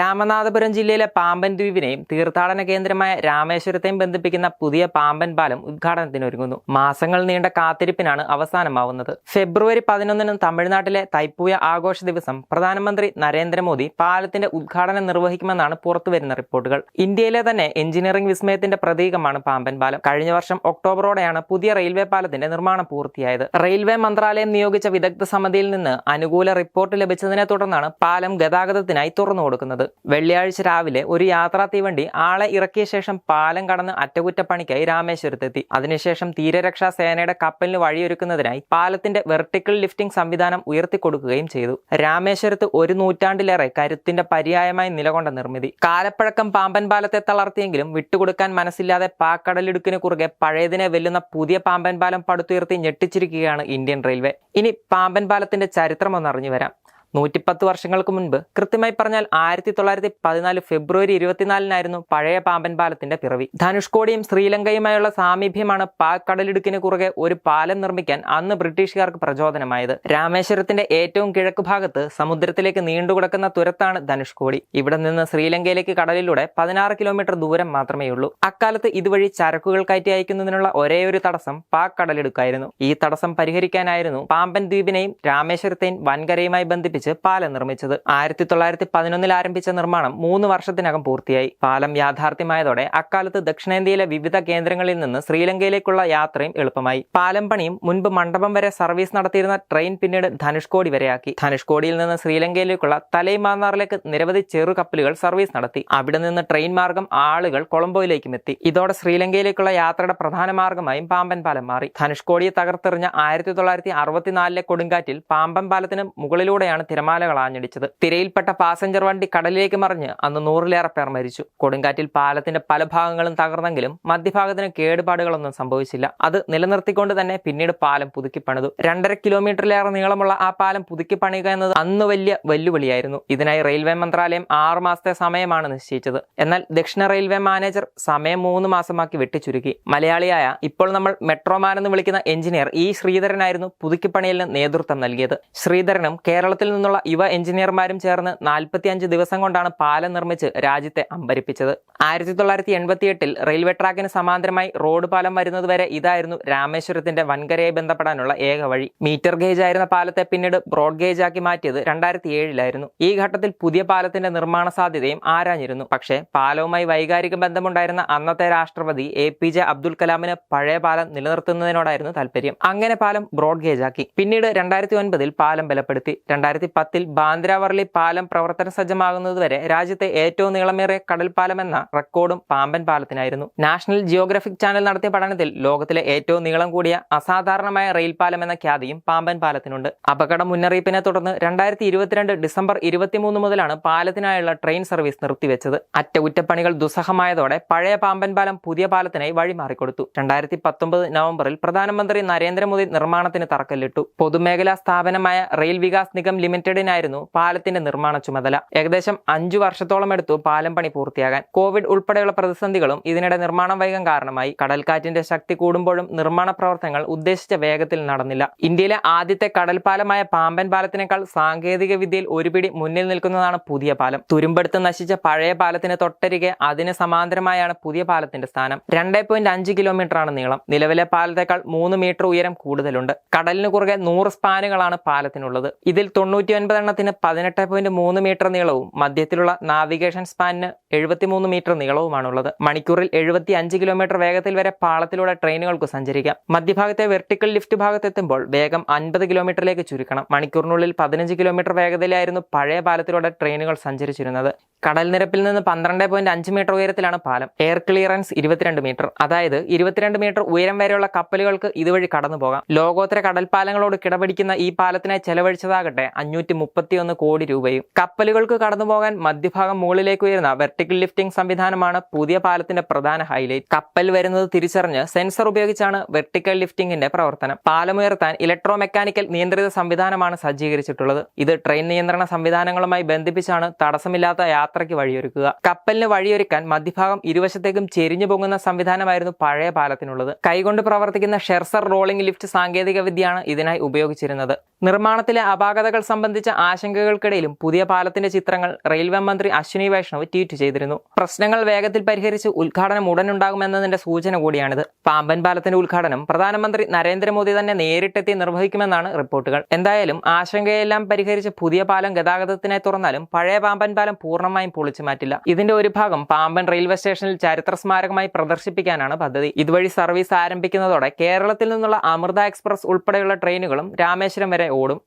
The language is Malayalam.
രാമനാഥപുരം ജില്ലയിലെ പാമ്പൻ ദ്വീപിനെയും തീർത്ഥാടന കേന്ദ്രമായ രാമേശ്വരത്തെയും ബന്ധിപ്പിക്കുന്ന പുതിയ പാമ്പൻ പാലം ഉദ്ഘാടനത്തിന് ഒരുങ്ങുന്നു മാസങ്ങൾ നീണ്ട കാത്തിരിപ്പിനാണ് അവസാനമാവുന്നത്. ഫെബ്രുവരി പതിനൊന്നിന് തമിഴ്നാട്ടിലെ തൈപ്പൂയ ആഘോഷ ദിവസം പ്രധാനമന്ത്രി നരേന്ദ്രമോദി പാലത്തിന്റെ ഉദ്ഘാടനം നിർവഹിക്കുമെന്നാണ് പുറത്തുവരുന്ന റിപ്പോർട്ടുകൾ. ഇന്ത്യയിലെ തന്നെ എഞ്ചിനീയറിംഗ് വിസ്മയത്തിന്റെ പ്രതീകമാണ് പാമ്പൻ പാലം. കഴിഞ്ഞ വർഷം ഒക്ടോബറോടെയാണ് പുതിയ റെയിൽവേ പാലത്തിന്റെ നിർമ്മാണം പൂർത്തിയായത്. റെയിൽവേ മന്ത്രാലയം നിയോഗിച്ച വിദഗ്ധ സമിതിയിൽ നിന്ന് അനുകൂല റിപ്പോർട്ട് ലഭിച്ചതിനെ തുടർന്നാണ് പാലം ഗതാഗതത്തിനായി തുറന്നു കൊടുക്കുന്നത് വെള്ളിയാഴ്ച രാവിലെ ഒരു യാത്രാ തീവണ്ടി ആളെ ഇറക്കിയ ശേഷം പാലം കടന്ന് അറ്റകുറ്റപ്പണിക്കായി രാമേശ്വരത്തെത്തി. അതിനുശേഷം തീരരക്ഷാ സേനയുടെ കപ്പലിന് വഴിയൊരുക്കുന്നതിനായി പാലത്തിന്റെ വെർട്ടിക്കൽ ലിഫ്റ്റിംഗ് സംവിധാനം ഉയർത്തിക്കൊടുക്കുകയും ചെയ്തു. രാമേശ്വരത്ത് ഒരു നൂറ്റാണ്ടിലേറെ കരുത്തിന്റെ പര്യായമായി നിലകൊണ്ട നിർമ്മിതി. കാലപ്പഴക്കം പാമ്പൻ പാലത്തെ തളർത്തിയെങ്കിലും വിട്ടുകൊടുക്കാൻ മനസ്സില്ലാതെ പാക്കടലിടുക്കിന് കുറുകെ പഴയതിനെ വെല്ലുന്ന പുതിയ പാമ്പൻ പാലം പടുത്തുയർത്തി ഞെട്ടിച്ചിരിക്കുകയാണ് ഇന്ത്യൻ റെയിൽവേ. ഇനി പാമ്പൻ പാലത്തിന്റെ ചരിത്രം ഒന്ന് അറിഞ്ഞു വരാം. നൂറ്റിപ്പത്ത് വർഷങ്ങൾക്ക് മുൻപ് കൃത്യമായി പറഞ്ഞാൽ ആയിരത്തി തൊള്ളായിരത്തി പതിനാല് ഫെബ്രുവരി ഇരുപത്തിനാലിനായിരുന്നു പഴയ പാമ്പൻ പാലത്തിന്റെ പിറവി. ധനുഷ്കോടിയും ശ്രീലങ്കയുമായുള്ള സാമീപ്യമാണ് പാക് കടലിടുക്കിന് കുറുകെ ഒരു പാലം നിർമ്മിക്കാൻ അന്ന് ബ്രിട്ടീഷുകാർക്ക് പ്രചോദനമായത്. രാമേശ്വരത്തിന്റെ ഏറ്റവും കിഴക്ക് ഭാഗത്ത് സമുദ്രത്തിലേക്ക് നീണ്ടുകിടക്കുന്ന തുരത്താണ് ധനുഷ്കോടി. ഇവിടെ നിന്ന് ശ്രീലങ്കയിലേക്ക് കടലിലൂടെ പതിനാറ് കിലോമീറ്റർ ദൂരം മാത്രമേ ഉള്ളൂ. അക്കാലത്ത് ഇതുവഴി ചരക്കുകൾ കയറ്റി അയക്കുന്നതിനുള്ള ഒരേ ഒരു തടസ്സം പാക് കടലിടുക്കായിരുന്നു. ഈ തടസ്സം പരിഹരിക്കാനായിരുന്നു പാമ്പൻ ദ്വീപിനെയും രാമേശ്വരത്തെയും വൻകരയുമായി ബന്ധിപ്പിച്ച് പാലം നിർമ്മിച്ചത്. ആയിരത്തി തൊള്ളായിരത്തി പതിനൊന്നിൽ ആരംഭിച്ച നിർമ്മാണം മൂന്ന് വർഷത്തിനകം പൂർത്തിയായി. പാലം യാഥാർത്ഥ്യമായതോടെ അക്കാലത്ത് ദക്ഷിണേന്ത്യയിലെ വിവിധ കേന്ദ്രങ്ങളിൽ നിന്ന് ശ്രീലങ്കയിലേക്കുള്ള യാത്രയും എളുപ്പമായി. പാലം പണിയും മുൻപ് മണ്ഡപം വരെ സർവീസ് നടത്തിയിരുന്ന ട്രെയിൻ പിന്നീട് ധനുഷ്കോടി വരെയാക്കി. ധനുഷ്കോടിയിൽ നിന്ന് ശ്രീലങ്കയിലേക്കുള്ള തലൈമാന്നാറിലേക്ക് നിരവധി ചെറു കപ്പലുകൾ സർവീസ് നടത്തി. അവിടെ നിന്ന് ട്രെയിൻ മാർഗം ആളുകൾ കൊളംബോയിലേക്കും എത്തി. ഇതോടെ ശ്രീലങ്കയിലേക്കുള്ള യാത്രയുടെ പ്രധാന മാർഗമായും പാമ്പൻ പാലം മാറി. ധനുഷ്കോടിയെ തകർത്തെറിഞ്ഞ ആയിരത്തി തൊള്ളായിരത്തി അറുപത്തിനാലിലെ കൊടുങ്കാറ്റിൽ പാമ്പൻ പാലത്തിന് മുകളിലൂടെയാണ് തിരമാലകൾ ആഞ്ഞടിച്ചത്. തിരയിൽപ്പെട്ട പാസഞ്ചർ വണ്ടി കടലിലേക്ക് മറിഞ്ഞ് അന്ന് നൂറിലേറെ പേർ മരിച്ചു. കൊടുങ്കാറ്റിൽ പാലത്തിന്റെ പല ഭാഗങ്ങളും തകർന്നെങ്കിലും മധ്യഭാഗത്തിന് കേടുപാടുകളൊന്നും സംഭവിച്ചില്ല. അത് നിലനിർത്തിക്കൊണ്ട് തന്നെ പിന്നീട് പാലം പുതുക്കി പണിതു. രണ്ടര കിലോമീറ്ററിലേറെ നീളമുള്ള ആ പാലം പുതുക്കി പണിയുക എന്നത് അന്ന് വലിയ വെല്ലുവിളിയായിരുന്നു. ഇതിനായി റെയിൽവേ മന്ത്രാലയം ആറു മാസത്തെ സമയമാണ് നിശ്ചയിച്ചത്. എന്നാൽ ദക്ഷിണ റെയിൽവേ മാനേജർ സമയം മൂന്ന് മാസമാക്കി വെട്ടിച്ചുരുക്കി. മലയാളിയായ ഇപ്പോൾ നമ്മൾ മെട്രോമാൻ എന്ന് വിളിക്കുന്ന എഞ്ചിനീയർ ഇ ശ്രീധരനായിരുന്നു പുതുക്കിപ്പണിയലിന് നേതൃത്വം നൽകിയത്. ശ്രീധരനും കേരളത്തിൽ നിന്നുള്ള യുവ എഞ്ചിനീയർമാരും ചേർന്ന് നാൽപ്പത്തിയഞ്ച് ദിവസം കൊണ്ടാണ് പാലം നിർമ്മിച്ച് രാജ്യത്തെ അമ്പരിപ്പിച്ചത്. ആയിരത്തി തൊള്ളായിരത്തി എൺപത്തി എട്ടിൽ റെയിൽവേ ട്രാക്കിന് സമാന്തരമായി റോഡ് പാലം വരുന്നതുവരെ ഇതായിരുന്നു രാമേശ്വരത്തിന്റെ വൻകരയെ ബന്ധപ്പെടാനുള്ള ഏക വഴി. മീറ്റർ ഗേജ് ആയിരുന്ന പാലത്തെ പിന്നീട് ബ്രോഡ് ഗേജ് ആക്കി മാറ്റിയത് രണ്ടായിരത്തി ഏഴിലായിരുന്നു ഈ ഘട്ടത്തിൽ പുതിയ പാലത്തിന്റെ നിർമ്മാണ സാധ്യതയും ആരാഞ്ഞിരുന്നു. പക്ഷേ പാലവുമായി വൈകാരിക ബന്ധമുണ്ടായിരുന്ന അന്നത്തെ രാഷ്ട്രപതി എ പി ജെ അബ്ദുൽ കലാമിന് പഴയ പാലം നിലനിർത്തുന്നതിനോടായിരുന്നു താല്പര്യം. അങ്ങനെ പാലം ബ്രോഡ് ഗേജ് ആക്കി. പിന്നീട് രണ്ടായിരത്തി ഒൻപതിൽ പാലം ബലപ്പെടുത്തി. രണ്ടായിരത്തി പത്തിൽ ബാന്ദ്രാവർലി പാലം പ്രവർത്തന സജ്ജമാകുന്നതുവരെ രാജ്യത്തെ ഏറ്റവും നീളമേറിയ എന്ന റെക്കോർഡും പാമ്പൻ പാലത്തിനായിരുന്നു. നാഷണൽ ജിയോഗ്രഫിക് ചാനൽ നടത്തിയ പഠനത്തിൽ ലോകത്തിലെ ഏറ്റവും നീളം കൂടിയ അസാധാരണമായ റെയിൽ പാലം എന്ന ഖ്യാതിയും പാമ്പൻ പാലത്തിനുണ്ട്. അപകട മുന്നറിയിപ്പിനെ തുടർന്ന് രണ്ടായിരത്തി ഇരുപത്തിരണ്ട് ഡിസംബർ ഇരുപത്തിമൂന്ന് മുതലാണ് പാലത്തിനായുള്ള ട്രെയിൻ സർവീസ് നിർത്തിവെച്ചത്. അറ്റകുറ്റപ്പണികൾ ദുസ്സഹമായതോടെ പഴയ പാമ്പൻ പാലം പുതിയ പാലത്തിനായി വഴിമാറിക്കൊടുത്തു. രണ്ടായിരത്തി പത്തൊമ്പത് നവംബറിൽ പ്രധാനമന്ത്രി നരേന്ദ്രമോദി നിർമ്മാണത്തിന് തറക്കല്ലിട്ടു. പൊതുമേഖലാ സ്ഥാപനമായ റെയിൽ വികാസ് നിഗം ലിമിറ്റഡിനായിരുന്നു പാലത്തിന്റെ നിർമ്മാണ ചുമതല. ഏകദേശം അഞ്ചു വർഷത്തോളം എടുത്തു പാലം പണി പൂർത്തിയാകാൻ. കോവിഡ് ഉൾപ്പെടെയുള്ള പ്രതിസന്ധികളും ഇതിനിടെ നിർമ്മാണം വൈകം കാരണമായി. കടൽക്കാറ്റിന്റെ ശക്തി കൂടുമ്പോഴും നിർമ്മാണ പ്രവർത്തനങ്ങൾ ഉദ്ദേശിച്ച വേഗത്തിൽ നടന്നില്ല. ഇന്ത്യയിലെ ആദ്യത്തെ കടൽപാലമായ പാമ്പൻ പാലത്തിനേക്കാൾ സാങ്കേതിക വിദ്യയിൽ ഒരുപിടി മുന്നിൽ നിൽക്കുന്നതാണ് പുതിയ പാലം. തുരുമ്പെടുത്ത് നശിച്ച പഴയ പാലത്തിന് തൊട്ടരികെ അതിന് സമാന്തരമായാണ് പുതിയ പാലത്തിന്റെ സ്ഥാനം. രണ്ടേ പോയിന്റ് അഞ്ച് കിലോമീറ്റർ ആണ് നീളം. നിലവിലെ പാലത്തേക്കാൾ മൂന്ന് മീറ്റർ ഉയരം കൂടുതലുണ്ട്. കടലിന് കുറുകെ നൂറ് സ്പാനുകളാണ് പാലത്തിനുള്ളത്. ഇതിൽ തൊണ്ണൂറ്റി ഒൻപത് എണ്ണത്തിന് പതിനെട്ട് പോയിന്റ് മൂന്ന് മീറ്റർ നീളവും മധ്യത്തിലുള്ള നാവിഗേഷൻ സ്പാനിന് എഴുപത്തിമൂന്ന് മീറ്റർ നീളവുമാണുള്ളത്. മണിക്കൂറിൽ എഴുപത്തി അഞ്ച് കിലോമീറ്റർ വേഗത്തിൽ വരെ പാളത്തിലൂടെ ട്രെയിനുകൾക്ക് സഞ്ചരിക്കാം. മധ്യഭാഗത്തെ വെർട്ടിക്കൽ ലിഫ്റ്റ് ഭാഗത്തെത്തുമ്പോൾ വേഗം അൻപത് കിലോമീറ്ററിലേക്ക് ചുരുക്കണം. മണിക്കൂറിനുള്ളിൽ പതിനഞ്ച് കിലോമീറ്റർ വേഗതയിലായിരുന്നു പഴയ പാലത്തിലൂടെ ട്രെയിനുകൾ സഞ്ചരിച്ചിരുന്നത്. കടൽ നിരപ്പിൽ നിന്ന് പന്ത്രണ്ട് പോയിന്റ് അഞ്ച് മീറ്റർ ഉയരത്തിലാണ് പാലം. എയർ ക്ലിയറൻസ് ഇരുപത്തിരണ്ട് മീറ്റർ അതായത് ഇരുപത്തിരണ്ട് മീറ്റർ ഉയരം വരെയുള്ള കപ്പലുകൾക്ക് ഇതുവഴി കടന്നു പോകാം. ലോകോത്തര കടൽപ്പാലങ്ങളോട് കിടപിടിക്കുന്ന ഈ പാലത്തിനായി ചെലവഴിച്ചതാകട്ടെ അഞ്ഞൂറ്റി മുപ്പത്തിയൊന്ന് കോടി രൂപയും. കപ്പലുകൾക്ക് കടന്നു പോകാൻ മധ്യഭാഗം മുകളിലേക്ക് ഉയരുന്ന വെർട്ടിക്കൽ ലിഫ്റ്റിംഗ് സംവിധാനമാണ് പുതിയ പാലത്തിന്റെ പ്രധാന ഹൈലൈറ്റ് കപ്പൽ വരുന്നത് തിരിച്ചറിഞ്ഞ് സെൻസർ ഉപയോഗിച്ചാണ് വെർട്ടിക്കൽ ലിഫ്റ്റിംഗിന്റെ പ്രവർത്തനം. പാലമുയർത്താൻ ഇലക്ട്രോ മെക്കാനിക്കൽ നിയന്ത്രിത സംവിധാനമാണ് സജ്ജീകരിച്ചിട്ടുള്ളത്. ഇത് ട്രെയിൻ നിയന്ത്രണ സംവിധാനങ്ങളുമായി ബന്ധിപ്പിച്ചാണ് തടസ്സമില്ലാത്ത യാത്രയ്ക്ക് വഴിയൊരുക്കുക. കപ്പലിന് വഴിയൊരുക്കാൻ മധ്യഭാഗം ഇരുവശത്തേക്കും ചെരിഞ്ഞു പൊങ്ങുന്ന സംവിധാനമായിരുന്നു പഴയ പാലത്തിനുള്ളത്. കൈകൊണ്ട് പ്രവർത്തിക്കുന്ന ഷെർസർ റോളിംഗ് ലിഫ്റ്റ് സാങ്കേതിക വിദ്യയാണ് ഇതിനായി ഉപയോഗിച്ചിരുന്നത്. നിർമ്മാണത്തിലെ അപാകതകൾ സംബന്ധിച്ച ആശങ്കകൾക്കിടയിലും പുതിയ പാലത്തിന്റെ ചിത്രങ്ങൾ റെയിൽവേ മന്ത്രി അശ്വിനി വൈഷ്ണവ് ട്വീറ്റ് ചെയ്തിരുന്നു. പ്രശ്നങ്ങൾ വേഗത്തിൽ പരിഹരിച്ച് ഉദ്ഘാടനം ഉടനുണ്ടാകുമെന്നതിന്റെ സൂചന കൂടിയാണിത്. പാമ്പൻ പാലത്തിന്റെ ഉദ്ഘാടനം പ്രധാനമന്ത്രി നരേന്ദ്രമോദി തന്നെ നേരിട്ടെത്തി നിർവഹിക്കുമെന്നാണ് റിപ്പോർട്ടുകൾ. എന്തായാലും ആശങ്കയെല്ലാം പരിഹരിച്ച് പുതിയ പാലം ഗതാഗതത്തിനായി തുറന്നാലും പഴയ പാമ്പൻ പാലം പൂർണമായും പൊളിച്ചു മാറ്റില്ല. ഇതിന്റെ ഒരു ഭാഗം പാമ്പൻ റെയിൽവേ സ്റ്റേഷനിൽ ചരിത്ര സ്മാരകമായി പ്രദർശിപ്പിക്കാനാണ് പദ്ധതി. ഇതുവഴി സർവീസ് ആരംഭിക്കുന്നതോടെ കേരളത്തിൽ നിന്നുള്ള അമൃത എക്സ്പ്രസ് ഉൾപ്പെടെയുള്ള ട്രെയിനുകളും രാമേശ്വരം വരെ ഓടും.